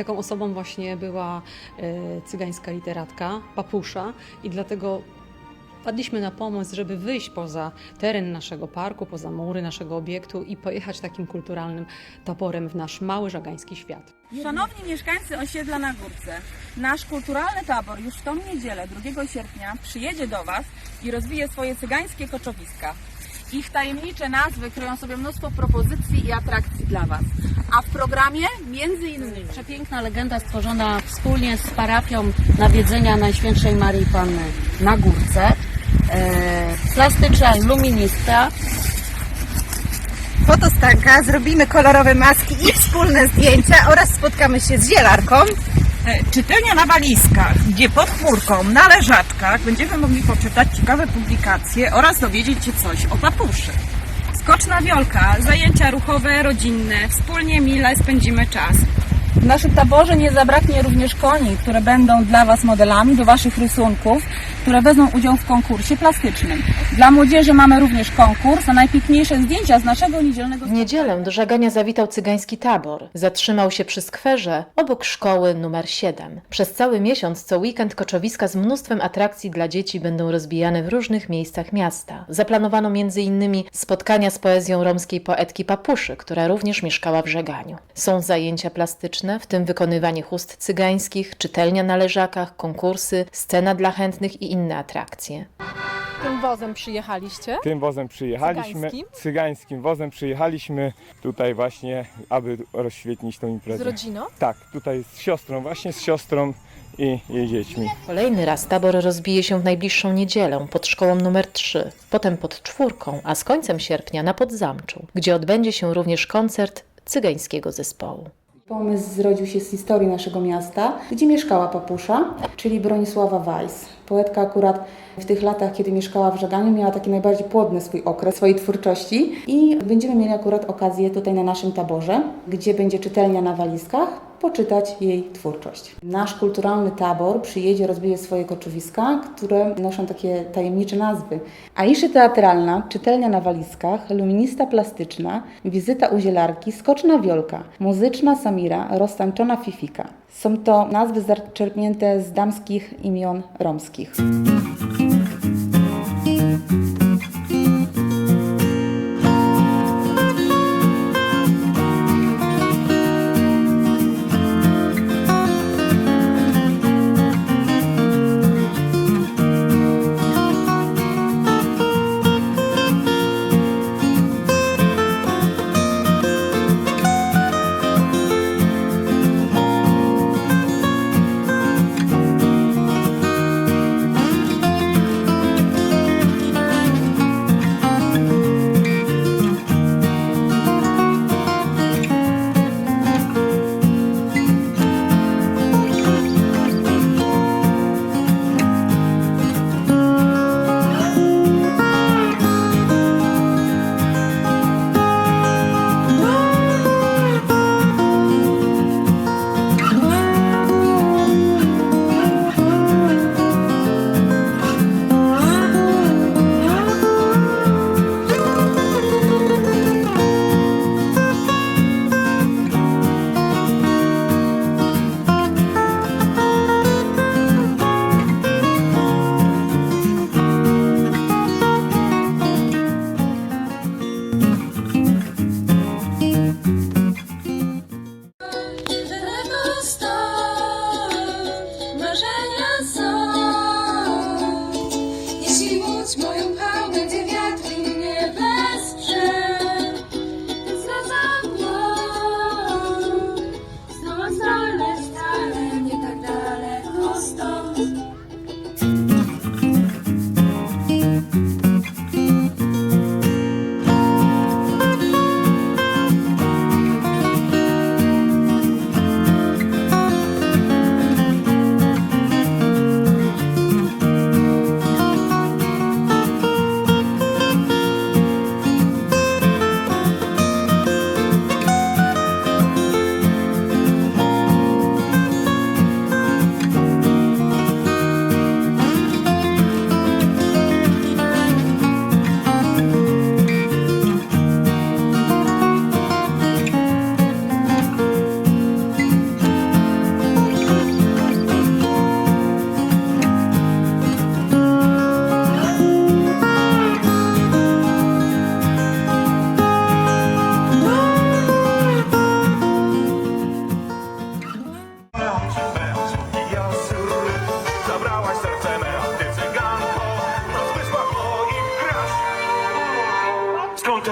Taką osobą właśnie była e, cygańska literatka, papusza i dlatego Wpadliśmy na pomysł, żeby wyjść poza teren naszego parku, poza mury naszego obiektu i pojechać takim kulturalnym taborem w nasz mały żagański świat. Szanowni mieszkańcy osiedla na Górce, nasz kulturalny tabor już w tą niedzielę 2 sierpnia przyjedzie do Was i rozwije swoje cygańskie koczowiska. Ich tajemnicze nazwy kryją sobie mnóstwo propozycji i atrakcji dla Was. A w programie między innymi Przepiękna legenda stworzona wspólnie z parafią nawiedzenia Najświętszej Marii Panny na Górce. E, plastyczna luminista, fotostanka, zrobimy kolorowe maski i wspólne zdjęcia oraz spotkamy się z zielarką. E, Czytelnia na walizkach, gdzie pod chmurką, na leżaczkach będziemy mogli poczytać ciekawe publikacje oraz dowiedzieć się coś o papuszy. Skoczna wiolka, zajęcia ruchowe, rodzinne, wspólnie mile spędzimy czas. W naszym taborze nie zabraknie również koni, które będą dla Was modelami do Waszych rysunków, które wezmą udział w konkursie plastycznym. Dla młodzieży mamy również konkurs na najpiękniejsze zdjęcia z naszego niedzielnego W niedzielę do Żagania zawitał cygański tabor. Zatrzymał się przy skwerze obok szkoły numer 7. Przez cały miesiąc, co weekend koczowiska z mnóstwem atrakcji dla dzieci będą rozbijane w różnych miejscach miasta. Zaplanowano m.in. spotkania z poezją romskiej poetki Papuszy, która również mieszkała w Żeganiu. Są zajęcia plastyczne, w tym wykonywanie chust cygańskich, czytelnia na leżakach, konkursy, scena dla chętnych i inne atrakcje. Tym wozem przyjechaliście? Tym wozem przyjechaliśmy, Cygańskim? cygańskim wozem przyjechaliśmy tutaj właśnie, aby rozświetnić tą Z imprezę. rodziną? Tak, tutaj z siostrą, właśnie z siostrą i jej dziećmi. Kolejny raz tabor rozbije się w najbliższą niedzielę pod szkołą numer 3, potem pod czwórką, a z końcem sierpnia na Podzamczu, gdzie odbędzie się również koncert cygańskiego zespołu. Pomysł zrodził się z historii naszego miasta, gdzie mieszkała papusza, czyli Bronisława Weiss. Poetka akurat w tych latach, kiedy mieszkała w Żaganiu, miała taki najbardziej płodny swój okres swojej twórczości i będziemy mieli akurat okazję tutaj na naszym taborze, gdzie będzie czytelnia na walizkach, poczytać jej twórczość. Nasz kulturalny tabor przyjedzie, rozbije swoje koczowiska, które noszą takie tajemnicze nazwy. Aiszy teatralna, czytelnia na walizkach, luminista plastyczna, wizyta u zielarki, skoczna wiolka, muzyczna Samira, roztańczona Fifika. Są to nazwy zaczerpnięte z damskich imion romskich.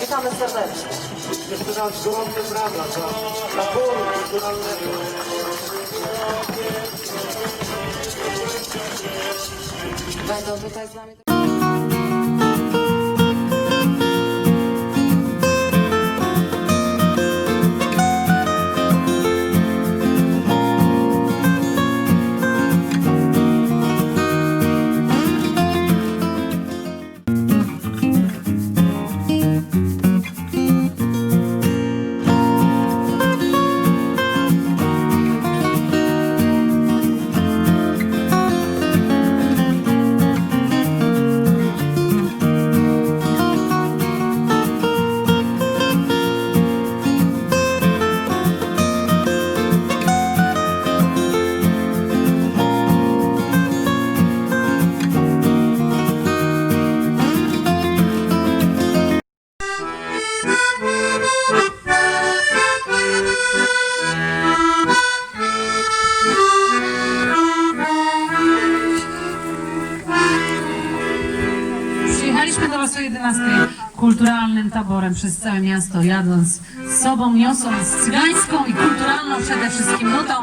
Witamy serdecznie. Jeszcze raz gorące brawa dla, dla forum kulturalnego. Będą tutaj z nami. Kulturalnym taborem przez całe miasto, jadąc z sobą, niosąc cygańską i kulturalną przede wszystkim nutą